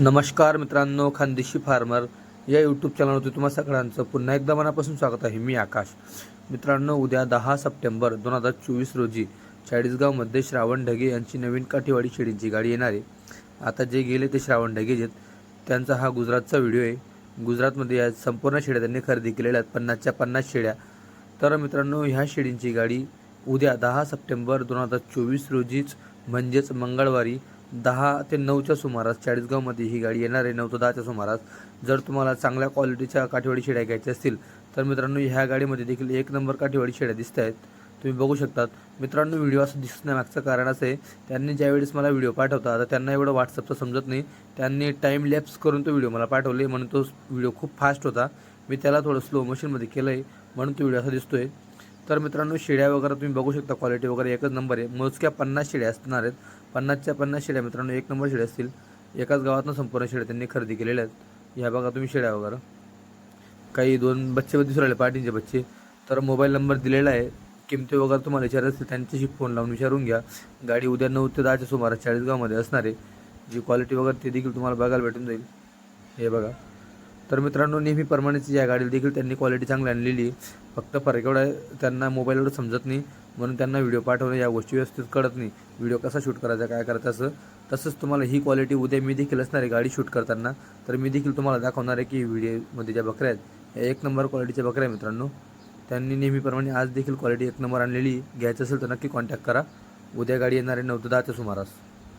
नमस्कार मित्रांनो खानदेशी फार्मर या यूट्यूब चॅनलवरती तुम्हा सगळ्यांचं पुन्हा एकदा मनापासून स्वागत आहे. मी आकाश. मित्रांनो उद्या दहा सप्टेंबर दोन हजार चोवीस रोजी चाळीसगावमध्ये श्रावण ढगे यांची नवीन काठीवाडी शेळींची गाडी येणार आहे. आता जे गेले ते श्रावण ढगे आहेत. त्यांचा हा गुजरातचा व्हिडिओ आहे. गुजरातमध्ये या संपूर्ण शेळ्या त्यांनी खरेदी केलेल्या आहेत. पन्नासच्या पन्नास शेळ्या तर मित्रांनो ह्या शेळींची गाडी उद्या दहा सप्टेंबर दोन हजार चोवीस रोजीच म्हणजेच मंगळवारी दहा ते नऊच्या सुमारास चाळीसगावमध्ये ही गाडी येणार आहे. नऊ ते दहाच्या सुमारास. जर तुम्हाला चांगल्या क्वालिटीच्या काठीवाडी शेड्या घ्यायच्या असतील तर मित्रांनो ह्या गाडीमध्ये देखील एक नंबर काठीवाडी शेड्या दिसत आहेत. तुम्ही बघू शकतात. मित्रांनो व्हिडिओ असं दिसण्यामागचं कारण असं आहे त्यांनी ज्यावेळेस मला व्हिडिओ पाठवता आता त्यांना एवढं व्हॉट्सअपचं समजत नाही. त्यांनी टाईम लॅप्स करून तो व्हिडिओ मला पाठवले म्हणून तो व्हिडिओ खूप फास्ट होता. मी त्याला थोडं स्लो मोशनमध्ये केलं आहे म्हणून तो व्हिडिओ असा दिसतो आहे तर मित्रांनो शिड्या वगैरे तुम्ही बघू शकता क्वालिटी वगैरे एकच नंबर आहे. मोजक्या पन्नास शिड्या असणार आहेत. पन्नासच्या पन्नास शिड्या मित्रांनो एक नंबर शिड्या असतील. एकाच गावातनं संपूर्ण शिड्या त्यांनी खरेदी केलेल्या आहेत. ह्या बघा तुम्ही शिड्या वगैरे. काही दोन बच्चे दिसून राहिले पार्टींचे बच्चे. तर मोबाईल नंबर दिलेला आहे. किमती वगैरे तुम्हाला विचारत असतील त्यांच्याशी फोन लावून विचारून घ्या. गाडी उद्या नऊ ते दहाच्या सुमारास चाळीसगावमध्ये असणार आहे. जी क्वालिटी वगैरे ते देखील तुम्हाला बघायला भेटून जाईल. हे बघा. तर मित्रांनो नेहमीप्रमाणेच या गाडीला देखील त्यांनी क्वालिटी चांगली आणलेली आहे. फक्त फरक एवढा आहे, त्यांना मोबाईलवर समजत नाही म्हणून त्यांना व्हिडिओ पाठवणं या गोष्टी व्यवस्थित कळत नाही. व्हिडिओ कसा शूट करायचा काय करायचं असं. तसंच तुम्हाला ही क्वालिटी उद्या मी देखील असणार आहे गाडी शूट करताना. तर मी देखील तुम्हाला दाखवणार आहे की व्हिडिओमध्ये ज्या बकऱ्या आहेत या एक नंबर क्वालिटीच्या बकऱ्या आहे मित्रांनो. त्यांनी नेहमीप्रमाणे आज देखील क्वालिटी एक नंबर आणलेली घ्यायचं असेल तर नक्की कॉन्टॅक्ट करा. उद्या गाडी येणार आहे नऊ ते दहाच्या सुमारास.